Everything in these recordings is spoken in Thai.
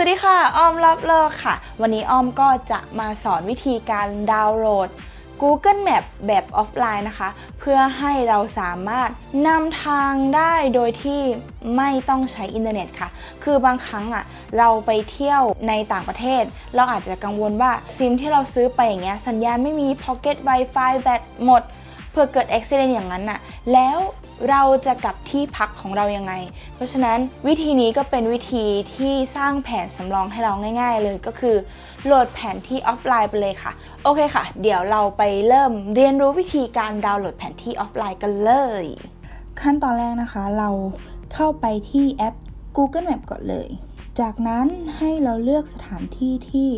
สวัสดีค่ะ อ้อมรับเลิกค่ะ วันนี้อ้อมก็จะมาสอนวิธีการดาวน์โหลด Google Map แบบออฟไลน์นะคะ เพื่อให้เราสามารถนำทางได้โดยที่ไม่ต้องใช้อินเทอร์เน็ตค่ะ คือบางครั้งอะเราไปเที่ยวในต่างประเทศ เราอาจจะกังวลว่าซิมที่เราซื้อไปอย่างเงี้ยสัญญาณไม่มี Pocket Wi-Fi แบตหมดเพื่อเกิดอุบิเหตุอย่างนั้นน่ะ แล้ว เราจะกลับที่พักของเรายังไง เพราะฉะนั้นวิธีนี้ก็เป็นวิธีที่สร้างแผนสำรองให้เราง่าย ๆ เลยก็คือโหลดแผนที่ออฟไลน์ไปเลยค่ะ โอเคค่ะ เดี๋ยวเราไปเริ่มเรียนรู้วิธีการดาวน์โหลดแผนที่ออฟไลน์กันเลย ขั้นตอนแรกนะคะ เราเข้าไปที่แอป Google Map ก่อนเลย จากนั้นให้เราเลือกสถานที่ที่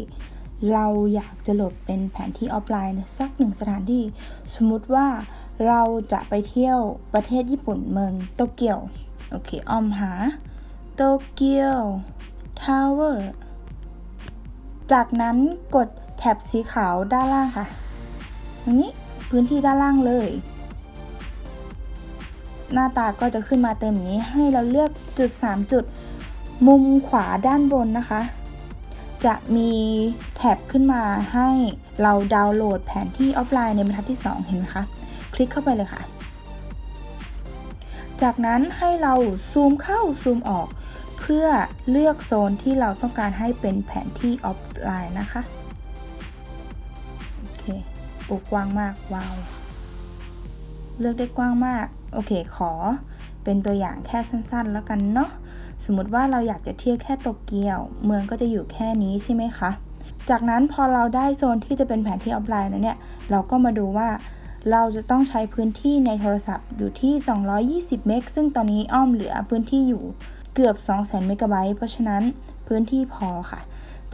เราอยากจะโหลดเป็นแผนที่ออฟไลน์สักหนึ่งสถานที่ สมมุติว่า เราจะไปเที่ยวประเทศญี่ปุ่นเมืองโตเกียว โอเค ออมหา โตเกียวทาวเวอร์ จากนั้นกดแท็บสีขาวด้านล่างค่ะตรงนี้พื้นที่ด้านล่างเลย หน้าตาก็จะขึ้นมาเต็มนี้ให้เราเลือกจุด 3 จุด มุมขวาด้านบนนะคะ จะมีแท็บขึ้นมาให้เราดาวน์โหลดแผนที่ออฟไลน์ในบรรทัดที่ 2 เห็นไหมคะ ลิกเข้าไปเลยค่ะ จากนั้นให้เราซูมเข้าซูมออก เพื่อเลือกโซนที่เราต้องการให้เป็นแผนที่ออฟไลน์นะคะ โอเคโอ้กว้างมากว้าวเลือกได้กว้างมาก โอเค ขอเป็นตัวอย่างแค่สั้นๆ แล้วกันเนาะ สมมติว่าเราอยากจะเที่ยวแค่โตเกียว เมืองก็จะอยู่แค่นี้ใช่ไหมคะ จากนั้นพอเราได้โซนที่จะเป็นแผนที่ออฟไลน์แล้วเนี่ย เราก็มาดูว่า เราจะต้องใช้พื้นที่ในโทรศัพท์อยู่ที่ 220 เมก ซึ่งตอนนี้อ้อมเหลือพื้นที่อยู่เกือบ 200,000 เมกะไบต์ เพราะฉะนั้นพื้นที่พอค่ะ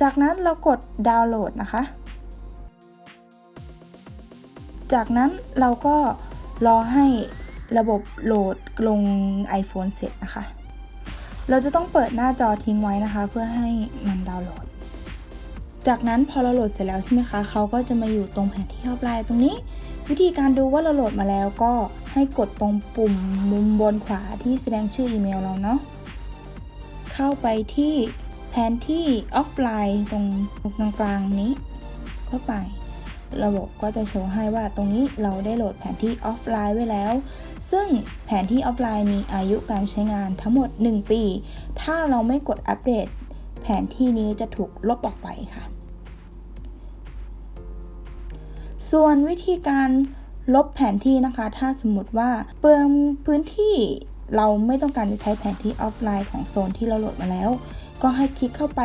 จากนั้นเรากดดาวน์โหลดนะคะ จากนั้นเราก็รอให้ระบบโหลดลง iPhone เสร็จนะคะ เราจะต้องเปิดหน้าจอทิ้งไว้นะคะ เพื่อให้มันดาวน์โหลด จากนั้นพอเราโหลดเสร็จแล้วใช่ไหมคะ เขาก็จะมาอยู่ตรงแผนที่ออฟไลน์ตรงนี้ วิธีการดูว่าเราโหลดมาแล้วก็ให้กดตรงปุ่มมุมบนขวาที่แสดงชื่ออีเมลเราเนาะ เข้าไปที่แผนที่ออฟไลน์ตรงตรงกลางๆนี้ เข้าไป ระบบก็จะโชว์ให้ว่าตรงนี้เราได้โหลดแผนที่ออฟไลน์ไว้แล้ว ซึ่งแผนที่ออฟไลน์มีอายุการใช้งานทั้งหมด 1 ปี ถ้าเราไม่กดอัปเดต แผนที่นี้จะถูกลบออกไปค่ะ ส่วนวิธีการลบแผนที่นะคะ ถ้าสมมติว่าเปลืองพื้นที่เราไม่ต้องการจะใช้แผนที่ออฟไลน์ของโซนที่เราโหลดมาแล้ว ก็ให้คลิกเข้าไป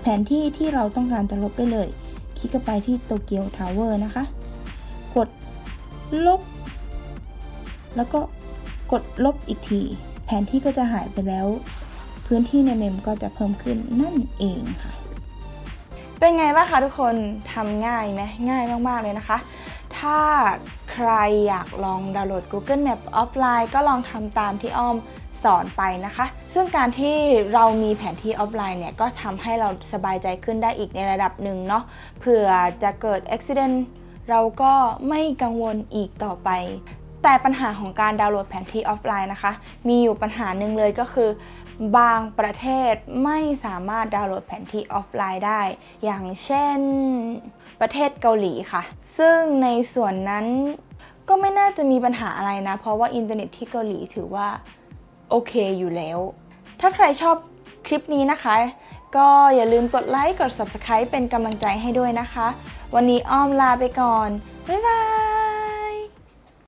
แผนที่ที่เราต้องการจะลบได้เลย คลิกเข้าไปที่โตเกียวทาวเวอร์นะคะ กดลบ แล้วก็กดลบอีกที แผนที่ก็จะหายไปแล้ว พื้นที่ในเมมก็จะเพิ่มขึ้นนั่นเองค่ะ เป็นไงบ้างคะทุกคนทำง่ายไหมง่ายมาก ๆ เลยนะคะ ถ้าใครอยากลองดาวน์โหลด Google Map ออฟไลน์ก็ลองทำตามที่อ้อมสอนไปนะคะ ซึ่งการที่เรามีแผนที่ออฟไลน์เนี่ยก็ทำให้เราสบายใจขึ้นได้อีกในระดับหนึ่งเนาะเผื่อจะเกิดอุบิเหตุเราก็ไม่กังวลอีกต่อไป แต่ปัญหาของการดาวน์โหลดแผนที่ออฟไลน์นะคะ มีอยู่ปัญหาหนึ่งเลยก็คือ บางประเทศไม่สามารถดาวน์โหลดแผนที่ออฟไลน์ได้ อย่างเช่น ประเทศเกาหลีค่ะ ซึ่งในส่วนนั้นก็ไม่น่าจะมีปัญหาอะไรนะ เพราะว่าอินเทอร์เน็ตที่เกาหลีถือว่า โอเคอยู่แล้ว ถ้าใครชอบคลิปนี้นะคะ ก็อย่าลืมกดไลค์กด Subscribe เป็นกำลังใจให้ด้วยนะคะ วันนี้อ้อมลาไปก่อน บ๊ายบาย